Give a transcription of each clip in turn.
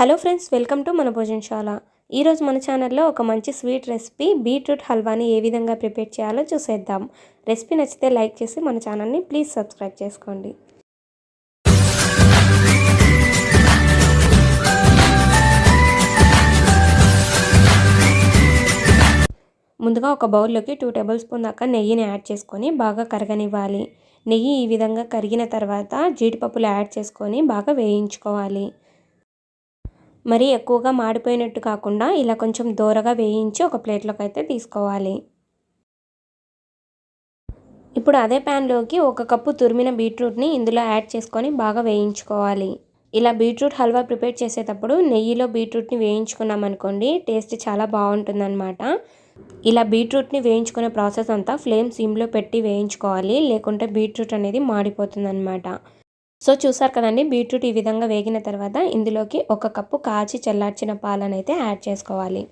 Hello friends welcome to మన భోజనశాల. ఈరోజు మన ఛానల్లో ఒక మంచి స్వీట్ రెసిపీ బీట్రూట్ హల్వాని ఏ విధంగా ప్రిపేర్ చేయాలో చూసేద్దాం. రెసిపీ నచ్చితే లైక్ చేసి మన ఛానల్ని ప్లీజ్ సబ్స్క్రైబ్ చేసుకోండి. ముందుగా ఒక బౌల్లోకి టూ టేబుల్ స్పూన్ దాకా నెయ్యిని యాడ్ చేసుకొని బాగా కరగనివ్వాలి. నెయ్యి ఈ విధంగా కరిగిన తర్వాత జీడిపప్పులు యాడ్ చేసుకొని బాగా వేయించుకోవాలి. మరీ ఎక్కువగా మాడిపోయినట్టు కాకుండా ఇలా కొంచెం దూరగా వేయించి ఒక ప్లేట్లోకి అయితే తీసుకోవాలి. ఇప్పుడు అదే ప్యాన్లోకి ఒక కప్పు తురిమిన బీట్రూట్ని ఇందులో యాడ్ చేసుకొని బాగా వేయించుకోవాలి. ఇలా బీట్రూట్ హల్వా ప్రిపేర్ చేసేటప్పుడు నెయ్యిలో బీట్రూట్ని వేయించుకున్నాం అనుకోండి టేస్ట్ చాలా బాగుంటుందన్నమాట. ఇలా బీట్రూట్ని వేయించుకునే ప్రాసెస్ అంతా ఫ్లేమ్ సిమ్లో పెట్టి వేయించుకోవాలి లేకుంటే బీట్రూట్ అనేది మాడిపోతుందన్నమాట. సో చూసారు కదండి బీట్రూట్ ఈ విధంగా వేగిన తర్వాత ఇందులోకి ఒక కప్పు కాచి చల్లార్చిన పాలను అయితే యాడ్ చేసుకోవాలి.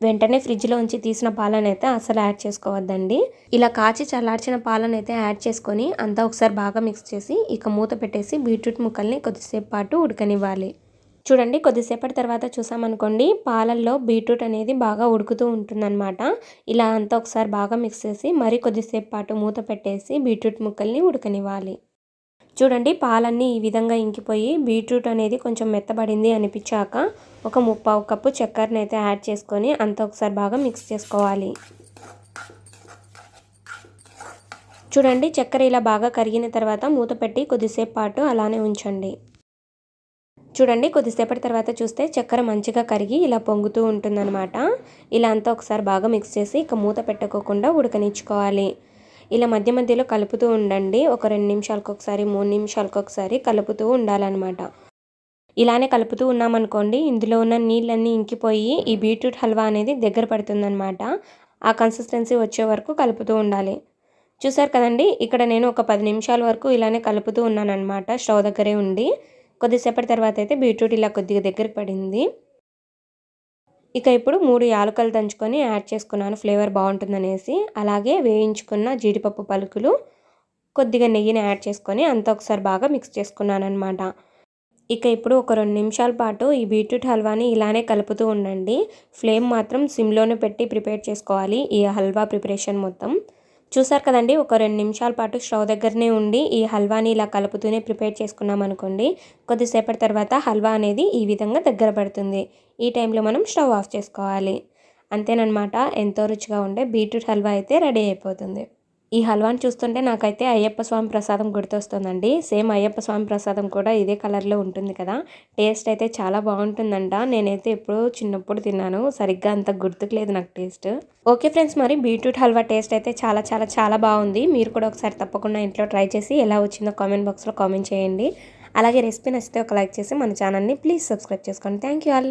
వెంటనే ఫ్రిడ్జ్లో ఉంచి తీసిన పాలను అయితే అసలు యాడ్ చేసుకోవద్దండి. ఇలా కాచి చల్లార్చిన పాలను అయితే యాడ్ చేసుకొని అంతా ఒకసారి బాగా మిక్స్ చేసి ఇక మూత పెట్టేసి బీట్రూట్ ముక్కల్ని కొద్దిసేపు పాటు ఉడకనివ్వాలి. చూడండి కొద్దిసేపటి తర్వాత చూసామనుకోండి పాలల్లో బీట్రూట్ అనేది బాగా ఉడుకుతూ ఉంటుందన్నమాట. ఇలా అంతా ఒకసారి బాగా మిక్స్ చేసి మరి కొద్దిసేపు పాటు మూత పెట్టేసి బీట్రూట్ ముక్కల్ని ఉడకనివ్వాలి. చూడండి పాలన్నీ ఈ విధంగా ఇంకిపోయి బీట్రూట్ అనేది కొంచెం మెత్తబడింది అనిపించాక ఒక ముప్పావు కప్పు చక్కెరని అయితే యాడ్ చేసుకొని అంతా ఒకసారి బాగా మిక్స్ చేసుకోవాలి. చూడండి చక్కెర ఇలా బాగా కరిగిన తర్వాత మూత పెట్టి కొద్దిసేపు పాటు అలానే ఉంచండి. చూడండి కొద్దిసేపటి తర్వాత చూస్తే చక్కెర మంచిగా కరిగి ఇలా పొంగుతూ ఉంటుందన్నమాట. ఇలా అంతా ఒకసారి బాగా మిక్స్ చేసి ఇక మూత పెట్టుకోకుండా ఉడకనిచ్చుకోవాలి. ఇలా మధ్య మధ్యలో కలుపుతూ ఉండండి. ఒక రెండు నిమిషాలకు ఒకసారి మూడు నిమిషాలకు ఒకసారి కలుపుతూ ఉండాలన్నమాట. ఇలానే కలుపుతూ ఉన్నామనుకోండి ఇందులో ఉన్న నీళ్ళన్నీ ఇంకిపోయి ఈ బీట్రూట్ హల్వా అనేది దగ్గర పడుతుందన్నమాట. ఆ కన్సిస్టెన్సీ వచ్చే వరకు కలుపుతూ ఉండాలి. చూసారు కదండి ఇక్కడ నేను ఒక పది నిమిషాల వరకు ఇలానే కలుపుతూ ఉన్నానమాట స్టవ్ దగ్గరే ఉండి కొద్దిసేపటి తర్వాత అయితే బీట్రూట్ ఇలా కొద్దిగా దగ్గర పడింది. ఇక ఇప్పుడు మూడు యాలకలు దంచుకొని యాడ్ చేసుకున్నాను. ఫ్లేవర్ బాగుంటుందనేసి అలాగే వేయించుకున్న జీడిపప్పు పలుకులు కొద్దిగా నెయ్యిని యాడ్ చేసుకొని అంతా ఒకసారి బాగా మిక్స్ చేసుకున్నాను అనమాట ఇక ఇప్పుడు ఒక రెండు నిమిషాల పాటు ఈ బీట్రూట్ హల్వాని ఇలానే కలుపుతూ ఉండండి. ఫ్లేమ్ మాత్రం సిమ్లోనే పెట్టి ప్రిపేర్ చేసుకోవాలి. ఈ హల్వా ప్రిపరేషన్ మొత్తం. చూసారు కదండి ఒక రెండు నిమిషాల పాటు స్టవ్ దగ్గరనే ఉండి ఈ హల్వాని ఇలా కలుపుతూనే ప్రిపేర్ చేసుకున్నాం అనుకోండి కొద్దిసేపటి తర్వాత హల్వా అనేది ఈ విధంగా దగ్గర పడుతుంది. ఈ టైంలో మనం స్టవ్ ఆఫ్ చేసుకోవాలి. అంతేనమాట ఎంతో రుచిగా ఉండే బీట్రూట్ హల్వా అయితే రెడీ అయిపోతుంది. ఈ హల్వాని చూస్తుంటే నాకైతే అయ్యప్ప స్వామి ప్రసాదం గుర్తొస్తుందండి. సేమ్ అయ్యప్ప స్వామి ప్రసాదం కూడా ఇదే కలర్లో ఉంటుంది కదా. టేస్ట్ అయితే చాలా బాగుంటుందంట. నేనైతే ఎప్పుడో చిన్నప్పుడు తిన్నాను. సరిగ్గా అంత గుర్తుకులేదు నాకు టేస్ట్. ఓకే ఫ్రెండ్స్ మరి బీట్రూట్ హల్వా టేస్ట్ అయితే చాలా చాలా చాలా బాగుంది. మీరు కూడా ఒకసారి తప్పకుండా ఇంట్లో ట్రై చేసి ఎలా వచ్చిందో కామెంట్ బాక్స్లో కామెంట్ చేయండి. అలాగే రెసిపీ నచ్చితే ఒక లైక్ చేసి మన ఛానల్ని ప్లీజ్ సబ్స్క్రైబ్ చేసుకోండి. Thank you all.